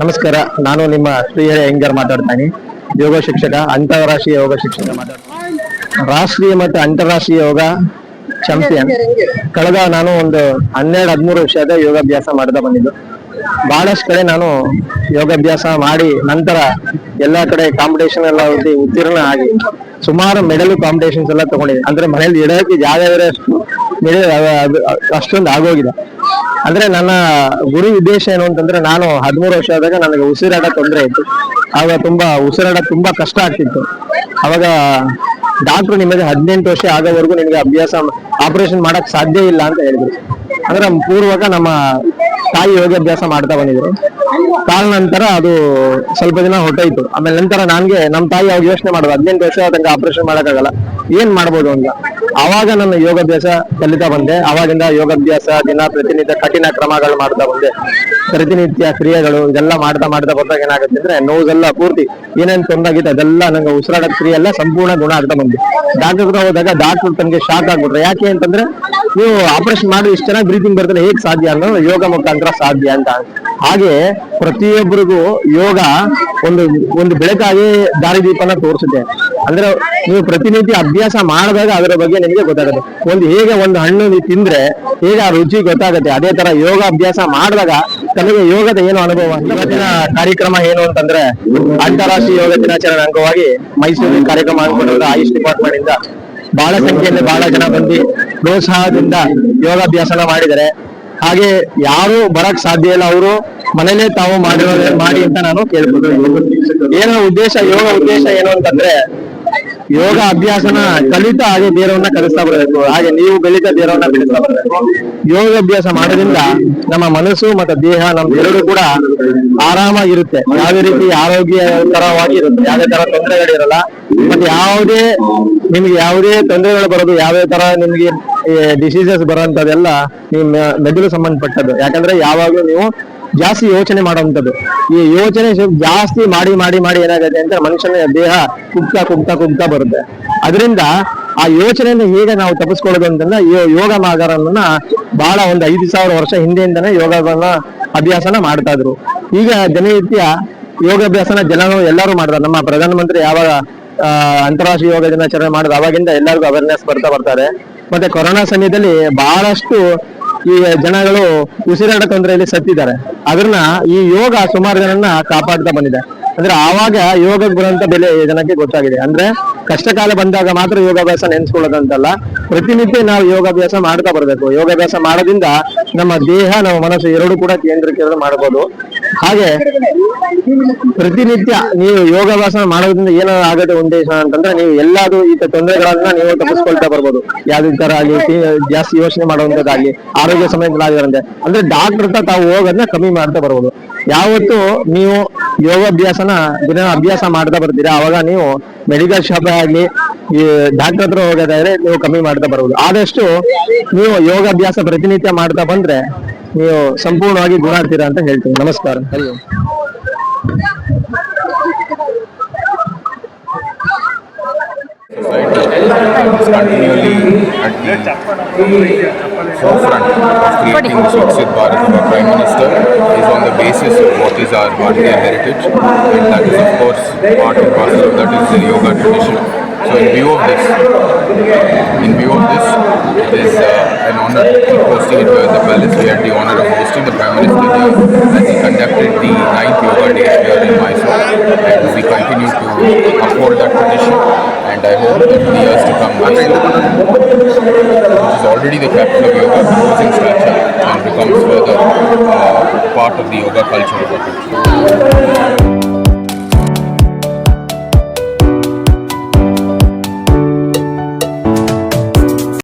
ನಮಸ್ಕಾರ. ನಾನು ನಿಮ್ಮ ಶ್ರೀಹರಿ ಹೆಂಗರ್ ಮಾತಾಡ್ತಾನೆ. ಯೋಗ ಶಿಕ್ಷಕ, ಅಂತಾರಾಷ್ಟ್ರೀಯ ಯೋಗ ಶಿಕ್ಷಕ ಮಾತಾಡ್ತಾನೆ. ರಾಷ್ಟ್ರೀಯ ಮತ್ತು ಅಂತಾರಾಷ್ಟ್ರೀಯ ಯೋಗ ಚಾಂಪಿಯನ್ ಕಳೆದ ನಾನು ಒಂದು ಹನ್ನೆರಡು, ಹದಿಮೂರು ವರ್ಷದ ಯೋಗಾಭ್ಯಾಸ ಮಾಡ್ತಾ ಬಂದಿದ್ದು. ಬಹಳಷ್ಟು ಕಡೆ ನಾನು ಯೋಗಾಭ್ಯಾಸ ಮಾಡಿ ನಂತರ ಎಲ್ಲಾ ಕಡೆ ಕಾಂಪಿಟೇಷನ್ ಎಲ್ಲ ಉತ್ತೀರ್ಣ ಆಗಿ ಸುಮಾರು ಮೆಡಲ್ ಕಾಂಪಿಟೇಷನ್ಸ್ ಎಲ್ಲ ತಗೊಂಡಿದ್ದೆ. ಅಂದ್ರೆ ಮನೇಲಿ ಇಡೋಕೆ ಜಾಗ ಇರೋಷ್ಟು ಅಷ್ಟೊಂದು ಆಗೋಗಿದೆ ಅಂದ್ರೆ ನನ್ನ ಗುರಿ ಉದ್ದೇಶ ಏನು ಅಂತಂದ್ರೆ ನಾನು ಹದಿಮೂರು ವರ್ಷ ಆದಾಗ ನನಗೆ ಉಸಿರಾಟ ತೊಂದರೆ ಇತ್ತು. ಆಗ ತುಂಬಾ ಉಸಿರಾಟ ತುಂಬಾ ಕಷ್ಟ ಆಗ್ತಿತ್ತು. ಅವಾಗ ಡಾಕ್ಟ್ರು ನಿಮಗೆ ಹದಿನೆಂಟು ವರ್ಷ ಆಗೋವರೆಗೂ ನಿಮಗೆ ಅಭ್ಯಾಸ ಆಪರೇಷನ್ ಮಾಡಕ್ ಸಾಧ್ಯ ಇಲ್ಲ ಅಂತ ಹೇಳಿದ್ರು. ಅಂದ್ರೆ ಪೂರ್ವಕ ನಮ್ಮ ತಾಯಿ ಯೋಗಾಭ್ಯಾಸ ಮಾಡ್ತಾ ಬಂದಿದ್ರು. ಕಾಲ ನಂತರ ಅದು ಸ್ವಲ್ಪ ದಿನ ಹೊಟ್ಟೋಯ್ತು ಆಮೇಲೆ ನಂತರ ನನ್ಗೆ ನಮ್ಮ ತಾಯಿ ಅವಾಗ ಯೋಚನೆ ಮಾಡೋದು ಹದಿನೆಂಟು ವರ್ಷ ತನಕ ಆಪರೇಷನ್ ಮಾಡಕ್ಕಾಗಲ್ಲ. ಏನ್ ಮಾಡ್ಬೋದು ಅಂತ. ಅವಾಗ ನನ್ನ ಯೋಗಾಭ್ಯಾಸ ಕಲಿತಾ ಬಂದೆ. ಅವಾಗಿಂದ ಯೋಗಾಭ್ಯಾಸ, ದಿನ ಪ್ರತಿನಿತ್ಯ ಕಠಿಣ ಕ್ರಮಗಳು ಮಾಡ್ತಾ ಬಂದೆ. ಪ್ರತಿನಿತ್ಯ ಕ್ರಿಯೆಗಳು ಇದೆಲ್ಲ ಮಾಡ್ತಾ ಮಾಡ್ತಾ ಬಂದಾಗ ಏನಾಗುತ್ತೆ ಅಂದ್ರೆ ನೋವೆಲ್ಲ ಪೂರ್ತಿ ಏನೇನ್ ತೊಂದಾಗಿತ್ತು ಅದೆಲ್ಲ ನಂಗೆ ಉಸಿರಾಡೋ ಕ್ರಿಯೆ ಎಲ್ಲ ಸಂಪೂರ್ಣ ಗುಣ ಆಗ್ತಾ ಬಂದು ಡಾಕ್ಟರ್ ಹೋದಾಗ ಡಾಕ್ಟರ್ ತನಗೆ ಶಾಕ್ ಆಗ್ಬಿಟ್ರೆ. ಯಾಕೆ ಅಂತಂದ್ರೆ ನೀವು ಆಪರೇಷನ್ ಮಾಡಿ ಇಷ್ಟು ಚೆನ್ನಾಗಿ ಬ್ರೀತಿಂಗ್ ಬರ್ತದೆ, ಹೇಗ್ ಸಾಧ್ಯ ಅನ್ನೋ ಯೋಗ ಮುಖಾಂತರ ಸಾಧ್ಯ ಅಂತ. ಹಾಗೆ ಪ್ರತಿಯೊಬ್ಬರಿಗೂ ಯೋಗ ಒಂದು ಒಂದು ಬೆಳಕಾಗಿ ದಾರಿದೀಪನ ತೋರಿಸುತ್ತೆ. ಅಂದ್ರೆ ನೀವು ಪ್ರತಿನಿತ್ಯ ಅಭ್ಯಾಸ ಮಾಡಿದಾಗ ಅದರ ಬಗ್ಗೆ ನಿಮಗೆ ಗೊತ್ತಾಗುತ್ತೆ. ಒಂದು ಹೇಗೆ ಒಂದು ಹಣ್ಣು ನೀವು ತಿಂದ್ರೆ ಹೇಗೆ ಆ ರುಚಿ ಗೊತ್ತಾಗುತ್ತೆ. ಅದೇ ತರ ಯೋಗ ಅಭ್ಯಾಸ ಮಾಡಿದಾಗ ತನಗೆ ಯೋಗದ ಏನು ಅನುಭವ? ಇವತ್ತಿನ ಕಾರ್ಯಕ್ರಮ ಏನು ಅಂತಂದ್ರೆ ಅಂತಾರಾಷ್ಟ್ರೀಯ ಯೋಗ ದಿನಾಚರಣೆ ಅಂಗವಾಗಿ ಮೈಸೂರಿನ ಕಾರ್ಯಕ್ರಮ ಹಮ್ಮಿಕೊಂಡಿರೋದು ಆಯುಷ್ ಡಿಪಾರ್ಟ್ಮೆಂಟ್ ಇಂದ ಬಹಳ ಸಂಖ್ಯೆಯಲ್ಲಿ ಬಹಳ ಜನ ಬಂದು ಪ್ರೋತ್ಸಾಹದಿಂದ ಯೋಗಾಭ್ಯಾಸನ ಮಾಡಿದ್ದಾರೆ. ಹಾಗೆ ಯಾರು ಬರಕ್ ಸಾಧ್ಯ ಇಲ್ಲ. ಅವರು ಮನೇಲೆ ತಾವು ಮಾಡಿರೋ ಮಾಡಿ ಅಂತ ನಾನು ಕೇಳ್ಬೋದು. ಏನೋ ಉದ್ದೇಶ, ಯೋಗ ಉದ್ದೇಶ ಏನು ಅಂತಂದ್ರೆ ಯೋಗ ಅಭ್ಯಾಸನ ಕಲಿತ ಹಾಗೆ ದೇಹವನ್ನ ಕಲಿಸ್ತಾ ಬರಬೇಕು. ಹಾಗೆ ನೀವು ಕಲಿತ ದೇಹವನ್ನ ಬೆಳೆಸ್ತಾ ಬರಬೇಕು. ಯೋಗ ಅಭ್ಯಾಸ ಮಾಡೋದ್ರಿಂದ ನಮ್ಮ ಮನಸ್ಸು ಮತ್ತೆ ದೇಹ ನಮ್ಮ ಎರಡು ಕೂಡ ಆರಾಮಾಗಿರುತ್ತೆ. ಯಾವುದೇ ರೀತಿ ಆರೋಗ್ಯಕರವಾಗಿ ಯಾವುದೇ ತರ ತೊಂದರೆಗಳಿರಲ್ಲ. ಮತ್ತೆ ಯಾವುದೇ ನಿಮ್ಗೆ ಯಾವುದೇ ತೊಂದರೆಗಳು ಬರೋದು, ಯಾವುದೇ ತರ ನಿಮ್ಗೆ ಡಿಸೀಸಸ್ ಬರೋಂಥದ್ದೆಲ್ಲ ನಿಮ್ಮ ಮೆದುಳು ಸಂಬಂಧಪಟ್ಟದ್ದು. ಯಾಕಂದ್ರೆ ಯಾವಾಗಲೂ ನೀವು ಜಾಸ್ತಿ ಯೋಚನೆ ಮಾಡುವಂಥದ್ದು. ಈ ಯೋಚನೆ ಜಾಸ್ತಿ ಮಾಡಿ ಮಾಡಿ ಮಾಡಿ ಏನಾಗುತ್ತೆ ಅಂತ ಮನುಷ್ಯನ ದೇಹ ಕುಗ್ತಾ ಕುಗ್ತಾ ಕುಗ್ತಾ ಬರುತ್ತೆ. ಅದರಿಂದ ಆ ಯೋಚನೆಯನ್ನು ಹೇಗೆ ನಾವು ತಪ್ಪಿಸ್ಕೊಳ್ಳೋದು ಅಂತಂದ್ರೆ ಯೋಗ ಮಾಗರನ್ನ ಬಹಳ ಒಂದು ಐದು ಸಾವಿರ ವರ್ಷ ಹಿಂದೆಯಿಂದನೇ ಯೋಗವನ್ನ ಅಭ್ಯಾಸನ ಮಾಡ್ತಾ ಇದ್ರು. ಈಗ ದಿನನಿತ್ಯ ಯೋಗಾಭ್ಯಾಸನ ಜನರು ಎಲ್ಲರೂ ಮಾಡ್ತಾರೆ. ನಮ್ಮ ಪ್ರಧಾನಮಂತ್ರಿ ಯಾವಾಗ ಅಂತಾರಾಷ್ಟ್ರೀಯ ಯೋಗ ದಿನಾಚರಣೆ ಮಾಡಿದ, ಅವಾಗಿಂದ ಎಲ್ಲರಿಗೂ ಅವೇರ್ನೆಸ್ ಬರ್ತಾ ಬರ್ತಾರೆ. ಮತ್ತೆ ಕೊರೋನಾ ಸಮಯದಲ್ಲಿ ಬಹಳಷ್ಟು ಈ ಜನಗಳು ಉಸಿರಾಟ ತೊಂದರೆಯಲ್ಲಿ ಸತ್ತಿದ್ದಾರೆ. ಅದನ್ನ ಈ ಯೋಗ ಸುಮಾರು ಜನನ್ನ ಕಾಪಾಡ್ತಾ ಬಂದಿದೆ. ಅಂದ್ರೆ ಆವಾಗ ಯೋಗಕ್ಕೆ ಬರುವಂತ ಬೆಲೆ ಜನಕ್ಕೆ ಗೊತ್ತಾಗಿದೆ. ಅಂದ್ರೆ ಕಷ್ಟಕಾಲ ಬಂದಾಗ ಮಾತ್ರ ಯೋಗಾಭ್ಯಾಸ ನೆನೆಸ್ಕೊಳ್ಳೋದಂತಲ್ಲ. ಪ್ರತಿನಿತ್ಯ ನಾವು ಯೋಗಾಭ್ಯಾಸ ಮಾಡ್ತಾ ಬರಬೇಕು. ಯೋಗಾಭ್ಯಾಸ ಮಾಡೋದ್ರಿಂದ ನಮ್ಮ ದೇಹ, ನಮ್ಮ ಮನಸ್ಸು ಎರಡು ಕೂಡ ಕೇಂದ್ರೀಕರಣ ಮಾಡಬಹುದು ಹಾಗೆ ಪ್ರತಿನಿತ್ಯ ನೀವು ಯೋಗಾಭ್ಯಾಸ ಮಾಡೋದ್ರಿಂದ ಏನಾದ್ರು ಆಗತ್ತೆ ಉದ್ದೇಶ ಅಂತಂದ್ರೆ ನೀವು ಎಲ್ಲಾದ್ರೂ ಈ ತೊಂದರೆಗಳನ್ನ ನೀವು ತಪ್ಪಿಸ್ಕೊಳ್ತಾ ಬರ್ಬೋದು. ಯಾವ್ದೇ ತರ ಆಗಲಿ ಜಾಸ್ತಿ ಯೋಚನೆ ಮಾಡುವಂತದ್ದಾಗ್ಲಿ ಆರೋಗ್ಯ ಸಮಯದಲ್ಲಾಗಿರಂತೆ ಅಂದ್ರೆ ಡಾಕ್ಟರ್ ಹತ್ರ ತಾವು ಹೋಗೋದನ್ನ ಕಮ್ಮಿ ಮಾಡ್ತಾ ಬರ್ಬೋದು. ಯಾವತ್ತು ನೀವು ಯೋಗಾಭ್ಯಾಸನ ದಿನ ಅಭ್ಯಾಸ ಮಾಡ್ತಾ ಬರ್ತೀರಾ? ಅವಾಗ ನೀವು ಮೆಡಿಕಲ್ ಶಾಪ್ ಆಗ್ಲಿ, ಈ ಡಾಕ್ಟರ್ ಹತ್ರ ಹೋಗೋದಾದ್ರೆ ನೀವು ಕಮ್ಮಿ ಮಾಡ್ತಾ ಬರ್ಬೋದು. ಆದಷ್ಟು ನೀವು ಯೋಗಾಭ್ಯಾಸ ಪ್ರತಿನಿತ್ಯ ಮಾಡ್ತಾ ಬಂದ್ರೆ ನೀವು ಸಂಪೂರ್ಣವಾಗಿ ಗುಣ ಆಗ್ತೀರಾ ಅಂತ ಹೇಳ್ತೀನಿ ನಮಸ್ಕಾರ ಹರಿ ಓಂ. society is continually at the forefront of creating the Viksit Bharat. Our Prime Minister is on the basis of what is our Bharatiya heritage and that is of course part and parcel of that is the yoga tradition. So in view of this, in view of this, it is uh, an honor to keep hosting it here at the palace. We had the honor of hosting the Prime Minister here as he conducted the ninth yoga day here in Mysore and we continue to uphold that tradition and I hope that in the years to come which is already the capital of yoga, grows in stature and becomes further uh, part of the yoga culture of our country.